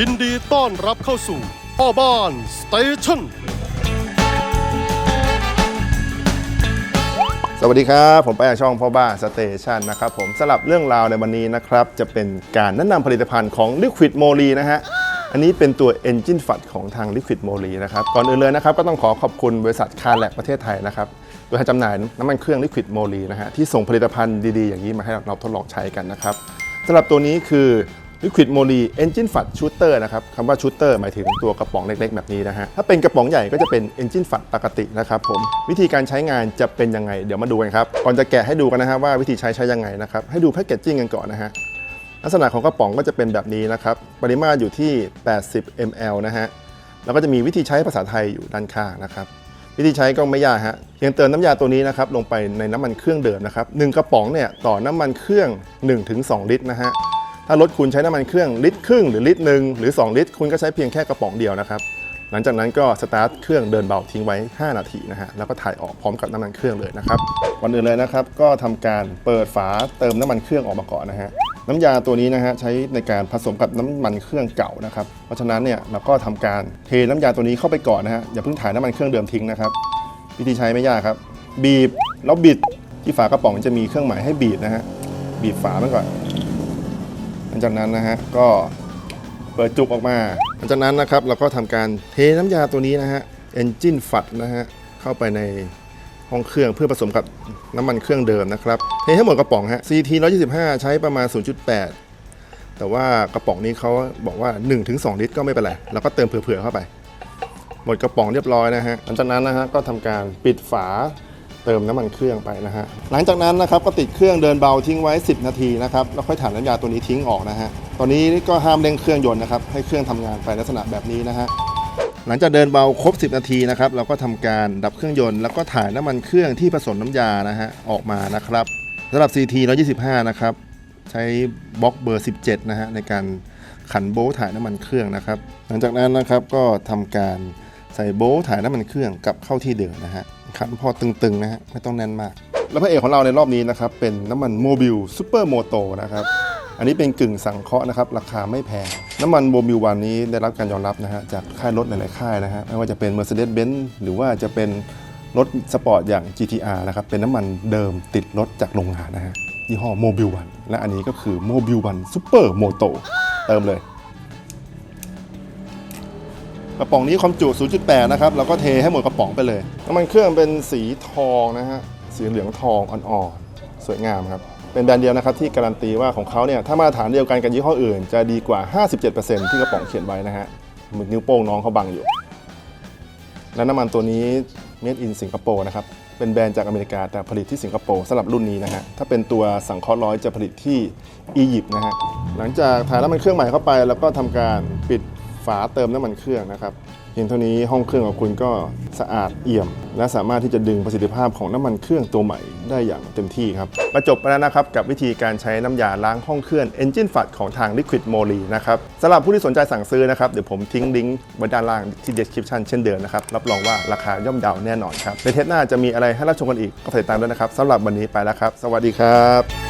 ยินดีต้อนรับเข้าสู่พ่อบ้านสเตชันสวัสดีครับ ผมไปจากช่องพ่อบ้านสเตชันนะครับผมสำหรับเรื่องราวในวันนี้นะครับ จะเป็นการแนะนำผลิตภัณฑ์ของ Liquid m o l y นะฮะ อันนี้เป็นตัว Engine f a t ของทาง Liquid m o l y นะครับ ก่อนอื่นเลยนะครับ ก็ต้องขอขอบคุณบริษัทคาร์แลกประเทศไทยนะครับตัวแทนจำหน่ายน้ำมันเครื่อง Liquid m o l y นะฮะที่ส่งผลิตภัณฑ์ดีๆอย่างนี้มาให้เราทดลองใช้กันนะครับสำหรับตัวนี้คือ Liquid m o l y Engine f a t Shooter นะครับคำว่า Shooter หมายถึงตัวกระป๋องเล็กๆ แบบนี้นะฮะ ถ้าเป็นกระป๋องใหญ่ก็จะเป็น Engine f a t ปกตินะครับผม วิธีการใช้งานจะเป็นยังไง เดี๋ยวมาดูกันครับ ก่อนจะแกะให้ดูกันนะฮะว่าวิธีใช้ใช้ยังไงนะครับ ให้ดูแพคเกจจิ้งกันก่อนนะฮะ ลักษณะของกระป๋องก็จะเป็นแบบนี้นะครับ ปริมาตรอยู่ที่ 80 ml นะฮะ แล้วก็จะมีวิธีใช้ภาษาไทยอยู่ด้านข้างนะครับวิธีใช้ก็ไม่ยากฮะเพียงเติมน้ำยาตัวนี้นะครับลงไปในน้ำมันเครื่องเดิมนะครับหนึ่งกระป๋องเนี่ยต่อน้ำมันเครื่อง 1-2 ลิตรนะฮะ ถ้ารถคุณใช้น้ำมันเครื่องลิตรครึ่งหรือลิตรหนึ่งหรือ 2 ลิตร คุณก็ใช้เพียงแค่กระป๋องเดียวนะครับ หลังจากนั้นก็สตาร์ทเครื่องเดินเบาทิ้งไว้ 5 นาทีนะฮะแล้วก็ถ่ายออกพร้อมกับน้ำมันเครื่องเลยนะครับก่อนอื่นเลยนะครับก็ทำการเปิดฝาเติมน้ำมันเครื่องออกมาก่อนนะฮะน้ำยาตัวนี้นะฮะใช้ในการผสมกับน้ำมันเครื่องเก่านะครับเพราะฉะนั้นเนี่ยเราก็ทำการเทน้ำยาตัวนี้เข้าไปก่อนนะฮะอย่าเพิ่งถ่ายน้ำมันเครื่องเดิมทิ้งนะครับวิธีใช้ไม่ยากครับ บีบแล้วบิดที่ฝากระป๋องจะมีเครื่องหมายให้บีบนะฮะบีบฝามันก่อน ลังจากนั้นนะฮะก็เปิดจุกออกมา หลังจากนั้นนะครับเราก็ทำการเทน้ำยาตัวนี้นะฮะ engine f a t นะฮะเข้าไปในห้องเครื่องเพื่อผสมกับน้ำมันเครื่องเดิมนะครับเทให้หมดกระป๋องฮะ CT 125 ใช้ประมาณ 0.8 แต่ว่ากระป๋องนี้เขาบอกว่า 1-2 ลิตรก็ไม่เป็นไรเราก็เติมเผื่อๆเข้าไป หมดกระป๋องเรียบร้อยนะฮะหลังจากนั้นนะฮะก็ทำการปิดฝา เติมน้ำมันเครื่องไปนะฮะหลังจากนั้นนะครับก็ติดเครื่องเดินเบาทิ้งไว้ 10 นาทีนะครับแล้วค่อยถ่านน้ำยาตัวนี้ทิ้งออกนะฮะตอนนี้ก็ห้ามเร่งเครื่องยนต์นะครับให้เครื่องทำงานไปลักษณะแบบนี้นะฮะหลังจากเดินเบาครบ 10 นาทีนะครับเราก็ทำการดับเครื่องยนต์แล้วก็ถ่ายน้ำมันเครื่องที่ผสมน้ำยานะฮะออกมานะครับสำหรับ CT 125 นะครับใช้บล็อกเบอร์ 17 นะฮะในการขันโบ๊ถ่ายน้ำมันเครื่องนะครับ หลังจากนั้นนะครับก็ทำการใส่โบ๊ถ่ายน้ำมันเครื่องกลับเข้าที่เดิมนะฮะ ขันพอตึงๆนะฮะไม่ต้องแน่นมาก แล้วพระเอกของเราในรอบนี้นะครับเป็นน้ำมันโมบิลซูเปอร์โมโตนะครับอันนี้เป็นกึ่งสังเคราะห์นะครับ ราคาไม่แพง น้ำมันโมบิลวันนี้ได้รับการยอมรับนะฮะจากค่ายรถหลายๆค่ายนะฮะไม่ว่าจะเป็น Mercedes-Benz หรือว่าจะเป็นรถสปอร์ตอย่าง GTR นะครับเป็นน้ำมันเดิมติดรถจากโรงงานนะฮะยี่ห้อโมบิลวันและอันนี้ก็คือโมบิลวันซูเปอร์โมโตเติมเลย กระป๋องนี้ความจุ 0.8 นะครับเราก็เทให้หมดกระป๋องไปเลยน้ำมันเครื่องเป็นสีทองนะฮะสีเหลืองทองอ่อนๆสวยงามครับเป็นแบรนด์เดียวนะครับที่การันตีว่าของเขาเนี่ยถ้ามาตรฐานเดียวกันกับยี่ห้ออื่น จะดีกว่า 57%ที่กระป๋องเขียนไว้นะฮะมือนิ้วโป้งน้องเขาบังอยู่ และน้ำมันตัวนี้ made in สิงคโปร์นะครับเป็นแบรนด์จากอเมริกาแต่ผลิตที่สิงคโปร์สำหรับรุ่นนี้นะฮะถ้าเป็นตัวสังเคราะห์ร้อยจะผลิตที่อียิปต์นะฮะหลังจากถ่ายน้ำมันเครื่องใหม่เข้าไป แล้วก็ทำการปิด ฝาเติมน้ำมันเครื่องนะครับเพียงเท่านี้ห้องเครื่องของคุณก็สะอาดเอี่ยม และสามารถที่จะดึงประสิทธิภาพของน้ำมันเครื่องตัวใหม่ได้อย่างเต็มที่ครับมาจบไปแล้วนะครับกับวิธีการใช้น้ำยาล้างห้องเครื่อง Engine f a t ของทาง Liquid m o l y นะครับสำหรับผู้ที่สนใจสั่งซื้อนะครับเดี๋ยวผมทิ้งลิงก์ไว้ด้านล่างที่ description เช่นเดิมนะครับรับรองว่าราคาย่อมเยาแน่นอนครับในเทปหน้าจะมีอะไรให้รับชมกันอีกก็ติดตามด้วยนะครับสำหรับวันนี้ไปแล้วครับ สวัสดีครับ